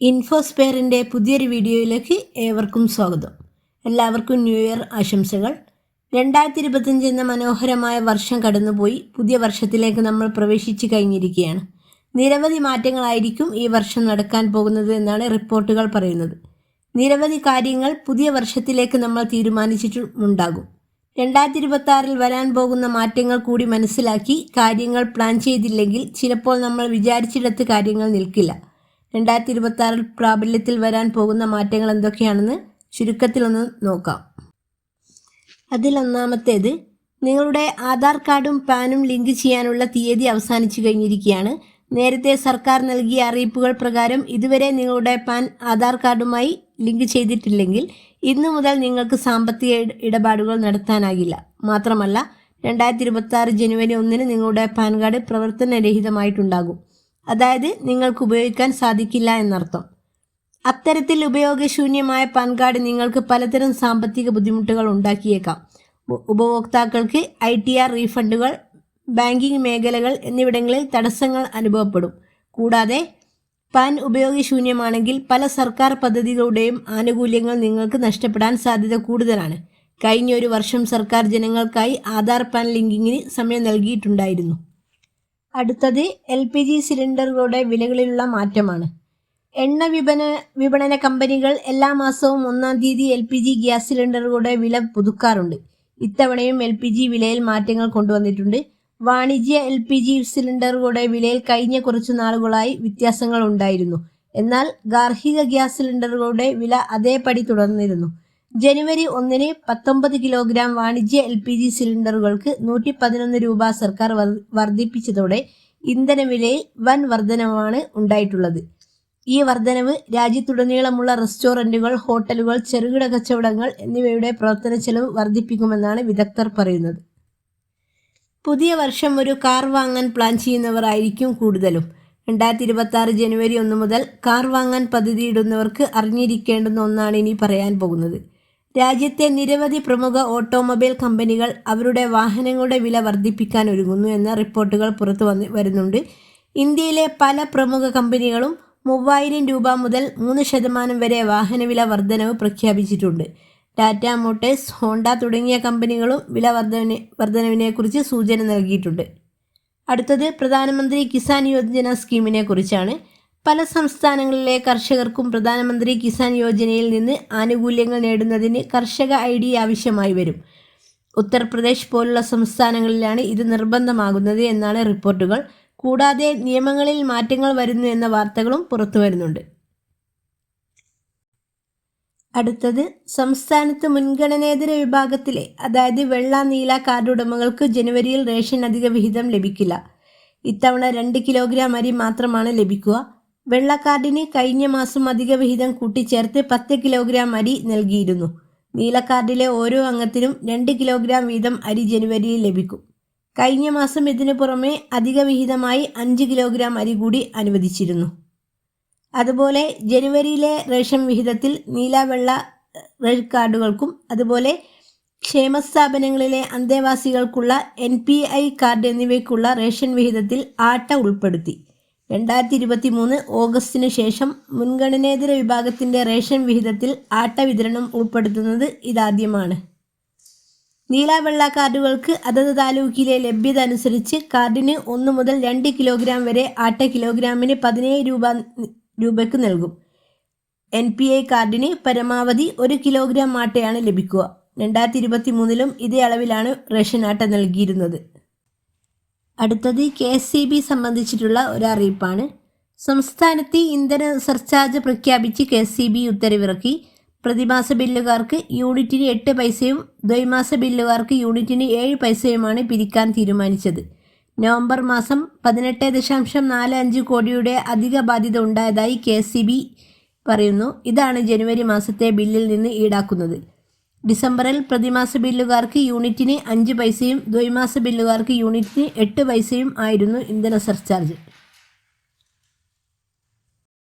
ഇൻഫോസ്പെയറിന്റെ പുതിയൊരു വീഡിയോയിലേക്ക് ഏവർക്കും സ്വാഗതം. എല്ലാവർക്കും ന്യൂ ഇയർ ആശംസകൾ. രണ്ടായിരത്തി ഇരുപത്തഞ്ച് എന്ന മനോഹരമായ വർഷം കടന്നുപോയി പുതിയ വർഷത്തിലേക്ക് നമ്മൾ പ്രവേശിച്ചു കഴിഞ്ഞിരിക്കുകയാണ്. നിരവധി മാറ്റങ്ങളായിരിക്കും ഈ വർഷം നടക്കാൻ പോകുന്നത് എന്നാണ് റിപ്പോർട്ടുകൾ പറയുന്നത്. നിരവധി കാര്യങ്ങൾ പുതിയ വർഷത്തിലേക്ക് നമ്മൾ തീരുമാനിച്ചിട്ടുണ്ടാകും രണ്ടായിരത്തി ഇരുപത്തി വരാൻ പോകുന്ന മാറ്റങ്ങൾ കൂടി മനസ്സിലാക്കി കാര്യങ്ങൾ പ്ലാൻ ചെയ്തില്ലെങ്കിൽ ചിലപ്പോൾ നമ്മൾ വിചാരിച്ചിടത്ത് കാര്യങ്ങൾ നിൽക്കില്ല. രണ്ടായിരത്തി ഇരുപത്തി ആറിൽ പ്രാബല്യത്തിൽ വരാൻ പോകുന്ന മാറ്റങ്ങൾ എന്തൊക്കെയാണെന്ന് ചുരുക്കത്തിലൊന്ന് നോക്കാം. അതിലൊന്നാമത്തേത് നിങ്ങളുടെ ആധാർ കാർഡും പാനും ലിങ്ക് ചെയ്യാനുള്ള തീയതി അവസാനിച്ചു കഴിഞ്ഞിരിക്കുകയാണ്. നേരത്തെ സർക്കാർ നൽകിയ അറിയിപ്പുകൾ പ്രകാരം ഇതുവരെ നിങ്ങളുടെ പാൻ ആധാർ കാർഡുമായി ലിങ്ക് ചെയ്തിട്ടില്ലെങ്കിൽ ഇന്നു മുതൽ നിങ്ങൾക്ക് സാമ്പത്തിക ഇടപാടുകൾ നടത്താനാകില്ല. മാത്രമല്ല രണ്ടായിരത്തി ഇരുപത്തി ആറ് ജനുവരി ഒന്നിന് നിങ്ങളുടെ പാൻ കാർഡ് പ്രവർത്തനരഹിതമായിട്ടുണ്ടാകും. അതായത് നിങ്ങൾക്ക് ഉപയോഗിക്കാൻ സാധിക്കില്ല എന്നർത്ഥം. അത്തരത്തിൽ ഉപയോഗശൂന്യമായ പാൻ കാർഡ് നിങ്ങൾക്ക് പലതരം സാമ്പത്തിക ബുദ്ധിമുട്ടുകൾ ഉണ്ടാക്കിയേക്കാം. ഉപഭോക്താക്കൾക്ക് ഐ ടി ആർ റീഫണ്ടുകൾ ബാങ്കിംഗ് മേഖലകൾ എന്നിവിടങ്ങളിൽ തടസ്സങ്ങൾ അനുഭവപ്പെടും. കൂടാതെ പാൻ ഉപയോഗശൂന്യമാണെങ്കിൽ പല സർക്കാർ പദ്ധതികളുടെയും ആനുകൂല്യങ്ങൾ നിങ്ങൾക്ക് നഷ്ടപ്പെടാൻ സാധ്യത കൂടുതലാണ്. കഴിഞ്ഞ ഒരു വർഷം സർക്കാർ ജനങ്ങൾക്കായി ആധാർ പാൻ ലിങ്കിങ്ങിന് സമയം നൽകിയിട്ടുണ്ടായിരുന്നു. അടുത്തത് എൽ പി ജി സിലിണ്ടറുകളുടെ വിലകളിലുള്ള മാറ്റമാണ്. എണ്ണ വിപണന വിപണന കമ്പനികൾ എല്ലാ മാസവും ഒന്നാം തീയതി എൽ പി ജി ഗ്യാസ് സിലിണ്ടറുകളുടെ വില പുതുക്കാറുണ്ട്. ഇത്തവണയും എൽ പി ജി വിലയിൽ മാറ്റങ്ങൾ കൊണ്ടുവന്നിട്ടുണ്ട്. വാണിജ്യ എൽ പി ജി സിലിണ്ടറുകളുടെ വിലയിൽ കഴിഞ്ഞ കുറച്ചു നാളുകളായി വ്യത്യാസങ്ങൾ ഉണ്ടായിരുന്നു. എന്നാൽ ഗാർഹിക ഗ്യാസ് സിലിണ്ടറുകളുടെ വില അതേപടി തുടർന്നിരുന്നു. ജനുവരി ഒന്നിന് പത്തൊമ്പത് കിലോഗ്രാം വാണിജ്യ എൽ പി ജി സിലിണ്ടറുകൾക്ക് നൂറ്റി പതിനൊന്ന് രൂപ സർക്കാർ വർദ്ധിപ്പിച്ചതോടെ ഇന്ധനവിലയിൽ വൻ വർധനവാണ് ഉണ്ടായിട്ടുള്ളത്. ഈ വർധനവ് രാജ്യത്തുടനീളമുള്ള റെസ്റ്റോറന്റുകൾ ഹോട്ടലുകൾ ചെറുകിട കച്ചവടങ്ങൾ എന്നിവയുടെ പ്രവർത്തന ചെലവ് വർദ്ധിപ്പിക്കുമെന്നാണ് വിദഗ്ധർ പറയുന്നത്. പുതിയ വർഷം ഒരു കാർ വാങ്ങാൻ പ്ലാൻ ചെയ്യുന്നവർ ആയിരിക്കും കൂടുതലും. രണ്ടായിരത്തി ഇരുപത്തി ആറ് ജനുവരി ഒന്ന് മുതൽ കാർ വാങ്ങാൻ പദ്ധതിയിടുന്നവർക്ക് അറിഞ്ഞിരിക്കേണ്ടുന്ന ഒന്നാണ് ഇനി പറയാൻ പോകുന്നത്. രാജ്യത്തെ നിരവധി പ്രമുഖ ഓട്ടോമൊബൈൽ കമ്പനികൾ അവരുടെ വാഹനങ്ങളുടെ വില വർദ്ധിപ്പിക്കാൻ ഒരുങ്ങുന്നു എന്ന റിപ്പോർട്ടുകൾ പുറത്തു വന്ന് വരുന്നുണ്ട്. ഇന്ത്യയിലെ പല പ്രമുഖ കമ്പനികളും മൂവായിരം രൂപ മുതൽ മൂന്ന് ശതമാനം വരെ വാഹനവില വർധനവ് പ്രഖ്യാപിച്ചിട്ടുണ്ട്. ടാറ്റ മോട്ടേഴ്സ് ഹോണ്ട തുടങ്ങിയ കമ്പനികളും വില വർധന വർധനവിനെക്കുറിച്ച് സൂചന നൽകിയിട്ടുണ്ട്. അടുത്തത് പ്രധാനമന്ത്രി കിസാൻ യോജന സ്കീമിനെ കുറിച്ചാണ് പല സംസ്ഥാനങ്ങളിലെ കർഷകർക്കും പ്രധാനമന്ത്രി കിസാൻ യോജനയിൽ നിന്ന് ആനുകൂല്യങ്ങൾ നേടുന്നതിന് കർഷക ഐ ഡി ആവശ്യമായി വരും. ഉത്തർപ്രദേശ് പോലുള്ള സംസ്ഥാനങ്ങളിലാണ് ഇത് നിർബന്ധമാകുന്നത് എന്നാണ് റിപ്പോർട്ടുകൾ. കൂടാതെ നിയമങ്ങളിൽ മാറ്റങ്ങൾ വരുന്നു എന്ന വാർത്തകളും പുറത്തു വരുന്നുണ്ട്. അടുത്തത് സംസ്ഥാനത്ത് മുൻഗണനേതര വിഭാഗത്തിലെ അതായത് വെള്ള നീല കാർഡ് ഉടമകൾക്ക് ജനുവരിയിൽ റേഷൻ അധിക വിഹിതം ലഭിക്കില്ല. ഇത്തവണ രണ്ട് കിലോഗ്രാം അരി മാത്രമാണ് ലഭിക്കുക. വെള്ളക്കാർഡിന് കഴിഞ്ഞ മാസം അധിക വിഹിതം കൂട്ടിച്ചേർത്ത് പത്ത് കിലോഗ്രാം അരി നൽകിയിരുന്നു. നീലക്കാർഡിലെ ഓരോ അംഗത്തിനും രണ്ട് കിലോഗ്രാം വീതം അരി ജനുവരിയിൽ ലഭിക്കും. കഴിഞ്ഞ മാസം ഇതിനു പുറമെ അധിക വിഹിതമായി അഞ്ച് കിലോഗ്രാം അരി കൂടി അനുവദിച്ചിരുന്നു. അതുപോലെ ജനുവരിയിലെ റേഷൻ വിഹിതത്തിൽ നീല വെള്ള റെഡ് കാർഡുകൾക്കും അതുപോലെ ക്ഷേമസ്ഥാപനങ്ങളിലെ അന്തേവാസികൾക്കുള്ള എൻ പി ഐ കാർഡ് എന്നിവയ്ക്കുള്ള റേഷൻ വിഹിതത്തിൽ ആട്ട ഉൾപ്പെടുത്തി. രണ്ടായിരത്തി ഇരുപത്തി മൂന്ന് ഓഗസ്റ്റിന് ശേഷം മുൻഗണനേതര വിഭാഗത്തിന്റെ റേഷൻ വിഹിതത്തിൽ ആട്ട വിതരണം ഉൾപ്പെടുത്തുന്നത് ഇതാദ്യമാണ്. നീല വെള്ള കാർഡുകൾക്ക് അതത് താലൂക്കിലെ ലഭ്യത അനുസരിച്ച് കാർഡിന് ഒന്ന് മുതൽ രണ്ട് കിലോഗ്രാം വരെ ആട്ട കിലോഗ്രാമിന് പതിനേഴ് രൂപ രൂപയ്ക്ക് നൽകും. എൻ പി എ കാർഡിന് പരമാവധി ഒരു കിലോഗ്രാം ആട്ടയാണ് ലഭിക്കുക. രണ്ടായിരത്തി ഇരുപത്തി മൂന്നിലും ഇതേ അളവിലാണ് റേഷൻ ആട്ട നൽകിയിരുന്നത്. അടുത്തത് കെ എസ് സി ബി സംബന്ധിച്ചിട്ടുള്ള ഒരു അറിയിപ്പാണ് സംസ്ഥാനത്ത് ഇന്ധന സർചാർജ് പ്രഖ്യാപിച്ച് കെ എസ് സി ബി ഉത്തരവിറക്കി. പ്രതിമാസ ബില്ലുകാർക്ക് യൂണിറ്റിന് എട്ട് പൈസയും ദ്വൈമാസ ബില്ലുകാർക്ക് യൂണിറ്റിന് ഏഴ് പൈസയുമാണ് പിരിക്കാൻ തീരുമാനിച്ചത്. നവംബർ മാസം പതിനെട്ട് ദശാംശം നാല് അഞ്ച് കോടിയുടെ അധിക ബാധ്യത ഉണ്ടായതായി കെ എസ് സി ബി പറയുന്നു. ഇതാണ് ജനുവരി മാസത്തെ ബില്ലിൽ നിന്ന് ഈടാക്കുന്നത്. ഡിസംബറിൽ പ്രതിമാസ ബില്ലുകാർക്ക് യൂണിറ്റിന് അഞ്ച് പൈസയും ദ്വൈമാസ ബില്ലുകാർക്ക് യൂണിറ്റിന് എട്ട് പൈസയും ആയിരുന്നു ഇന്ധന സർചാർജ്.